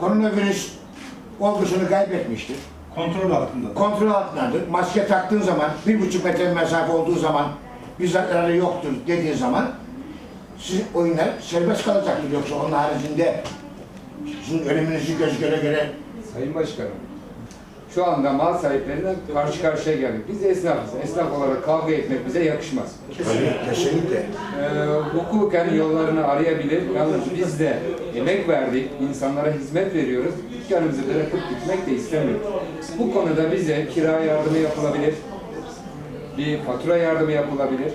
koronavirüs olgusunu kaybetmiştir. Kontrol altında. Kontrol altındadır. Maske taktığın zaman, bir buçuk metre mesafe olduğu zaman, bir zararı yoktur dediği zaman sizin oyunlar serbest kalacaktır. Yoksa onun haricinde sizin ölümünüzü göz göre göre Sayın Başkanım, şu anda mal sahipleriyle karşı karşıya geldik. Biz esnafız. Esnaf olarak kavga etmek bize yakışmaz. Tabii, kesinlikle. Ee, hukuken yollarını arayabilir. Yalnız biz de emek verdik, insanlara hizmet veriyoruz. Dükkanımızı bırakıp gitmek de istemiyoruz. Bu konuda bize kira yardımı yapılabilir. Bir fatura yardımı yapılabilir.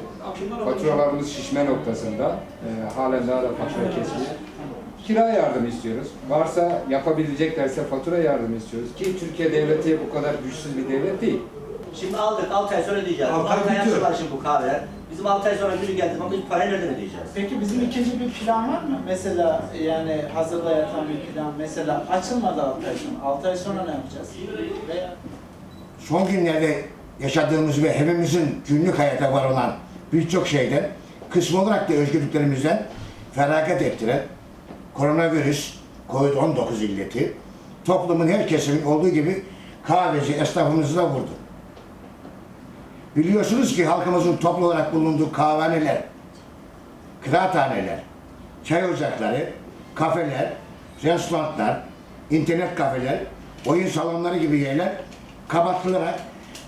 Faturalarımız şişme noktasında. Ee, halen daha da fatura kesmiyor. Kira yardımı istiyoruz. Varsa yapabileceklerse fatura yardımı istiyoruz. Ki Türkiye devleti bu kadar güçsüz bir devlet değil. Şimdi aldık 6 ay sonra ödeyeceğiz. Altı 6 ay var şimdi bu kahveler. Bizim 6 ay sonra günü geldi ama biz parayı nereden ödeyeceğiz? Peki bizim ikinci bir plan var mı? Mesela yani hazırda yatan bir plan. Mesela açılmadı 6 ay sonra. 6 ay sonra ne yapacağız? Veya son günlerde yaşadığımız ve hepimizin günlük hayata var olan birçok şeyden kısmı olarak da özgürlüklerimizden feragat ettiren koronavirüs, Covid-19 illeti toplumun her kesimin olduğu gibi kahveci esnafımızı da vurdu. Biliyorsunuz ki halkımızın toplu olarak bulunduğu kahvehaneler, kıraathaneler, çay ocakları, kafeler, restoranlar, internet kafeler, oyun salonları gibi yerler kapatılarak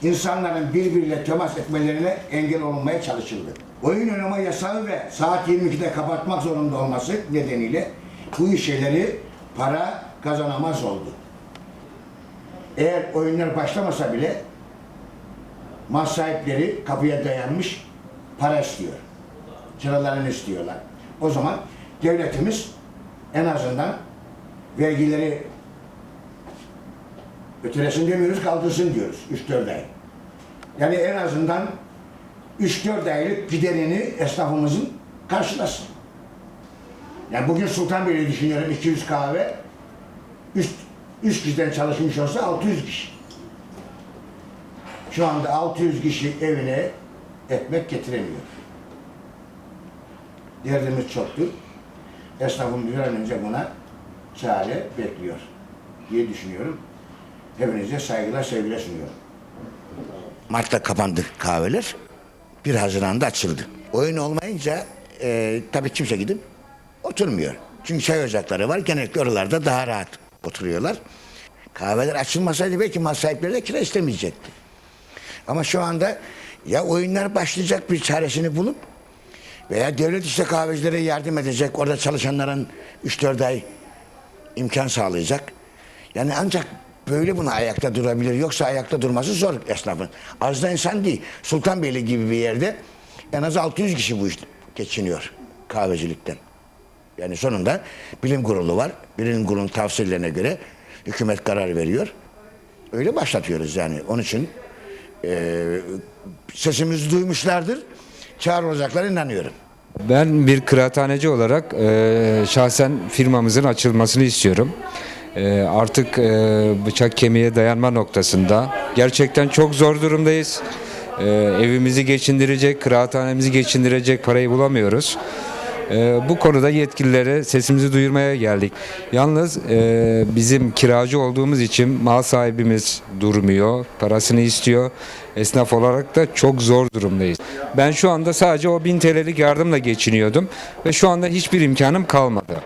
insanların birbiriyle temas etmelerine engel olunmaya çalışıldı. Oyun oynama yasağı ve saat 22'de kapatmak zorunda olması nedeniyle bu şeyleri para kazanamaz oldu. Eğer oyunlar başlamasa bile mal sahipleri kapıya dayanmış para istiyor. Kiralarını istiyorlar. O zaman devletimiz en azından vergileri ötelesin demiyoruz, kaldırsın diyoruz 3-4 ay. Yani en azından 3-4 aylık giderini esnafımızın karşılasın. Yani bugün Sultanbeyli düşünüyorum 200 kahve, 3, 3 kişiden çalışmış olsa 600 kişi. Şu anda 600 kişi evine ekmek getiremiyor. Derdimiz çoktur. Esnafımız bir an önce buna çare bekliyor diye düşünüyorum. Hepinize saygılar, sevgiler sunuyorum. Mart'ta kapandı kahveler. 1 Haziran'da açıldı. Oyun olmayınca e, tabii kimse gidip oturmuyor. Çünkü çay ocakları var. Genellikle oralarda daha rahat oturuyorlar. Kahveler açılmasaydı belki mal sahipleri de kira istemeyecekti. Ama şu anda ya oyunlar başlayacak bir çaresini bulup veya devlet işte kahvecilere yardım edecek. Orada çalışanların 3-4 ay imkan sağlayacak. Yani ancak böyle buna ayakta durabilir. Yoksa ayakta durması zor esnafın. Az da insan değil. Sultanbeyli gibi bir yerde en az 600 kişi bu işte geçiniyor kahvecilikten. Yani sonunda bilim kurulu var. Bilim kurulunun tavsiyelerine göre hükümet karar veriyor. Öyle başlatıyoruz yani. Onun için e, sesimizi duymuşlardır. Çağrılacaklara inanıyorum. Ben bir kıraathaneci olarak e, şahsen firmamızın açılmasını istiyorum. E, artık e, bıçak kemiğe dayanma noktasında gerçekten çok zor durumdayız. E, evimizi geçindirecek, kıraathanemizi geçindirecek parayı bulamıyoruz. E, bu konuda yetkililere sesimizi duyurmaya geldik. Yalnız e, bizim kiracı olduğumuz için mal sahibimiz durmuyor, parasını istiyor. Esnaf olarak da çok zor durumdayız. Ben şu anda sadece o 1000 TL'lik yardımla geçiniyordum ve şu anda hiçbir imkanım kalmadı.